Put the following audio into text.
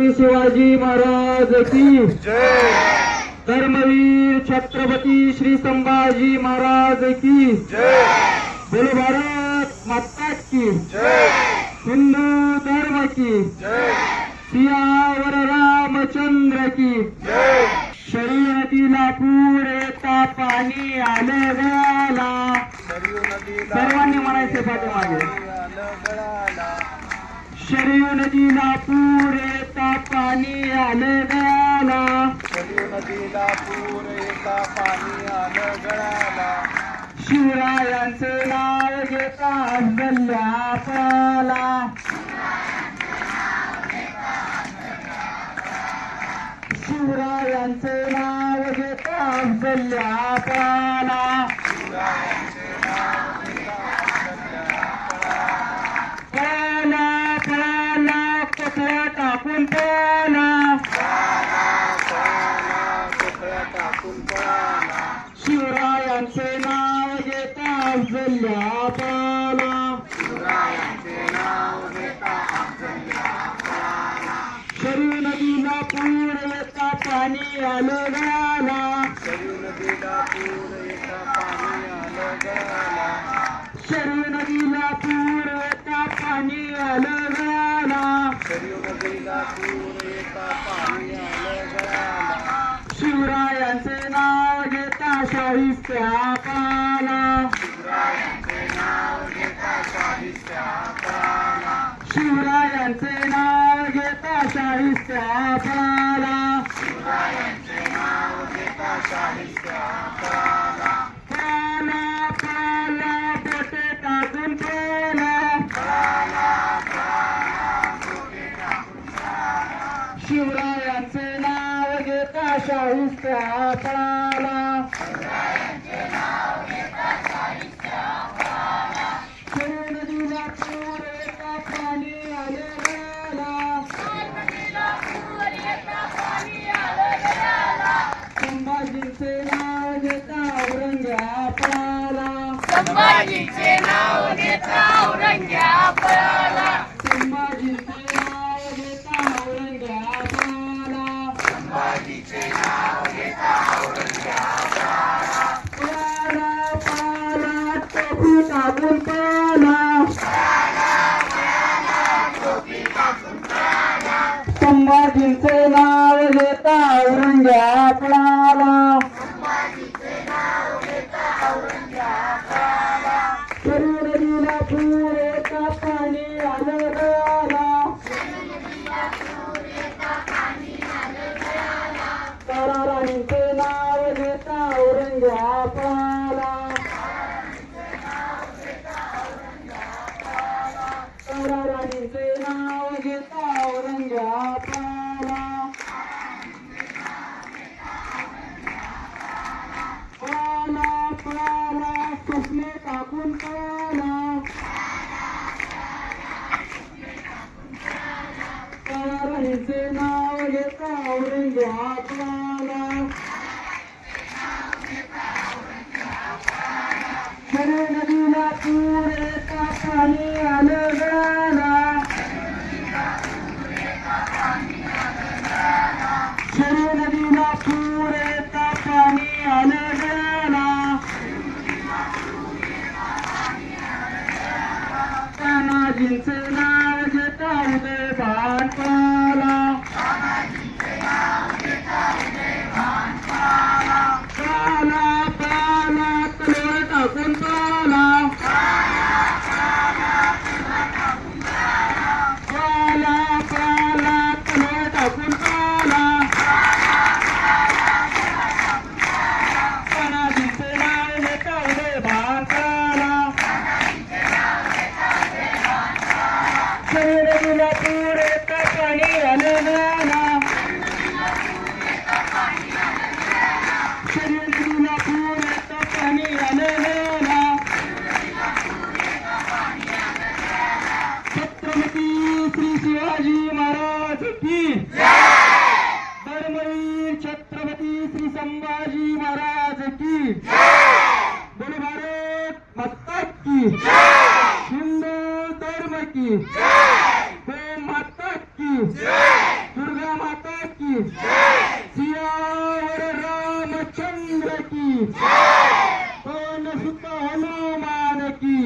शिवाजी महाराज की जय. धर्मवीर छत्रपती श्री संभाजी महाराज की जय. बोलो भारत माता की जय. हिंदू धर्म की जय. सियावर रामचंद्र की जय. शर्यतीला पूर येता पाणी आलं गळाला सर्वांनी म्हणायचे पाठीमागे. शरीर नदीला पूर पाणी आलं सरयू नदीला पूर येता पाणी आलं गळाला शिवरायांचे नाव घेता गल्ल्या पळाला शिवरायांचे नाव घेता गल्ल्या पळाला पळाला पळाला टाकून पळाला घेता नदीला पूर येता पाणी आलं गळाला. सरयू नदीला पूर येता पाणी आलं गळाला. येता शिवरायांचे नाव घेता शाहिस्त्या पाला घेता आपणाला. नदीला पूर येता पाणी आले गळाला संभाजींचे नाव घेता औरंग्या संभाजीचे नाव घेता औरंग्या संभाजींचे नाव घेता औरंग्या पळाला पूर येता पाणी आलं गळाला ताराराणीचे नाव घेता औरंग्या पळाला ताराराणीचे नाव घेता औरंग्या पळाला पळाला पळाला स्वप्ने टाकून पळाला ताराराणीचे नाव घेता औरंग्या पळाला खरे नदीला पूर पाणी आलं तानाजींचे नाव घेता उदय भानपाला पाला पाला तलवार टाकून पाला पाला पाला तलवार टाकून की धर्मवीर छत्रपती श्री संभाजी महाराज की बोलो भारत माता की हिंदू धर्म की हो माता की की सियावर रामचंद्र की कौन सुत हनुमान की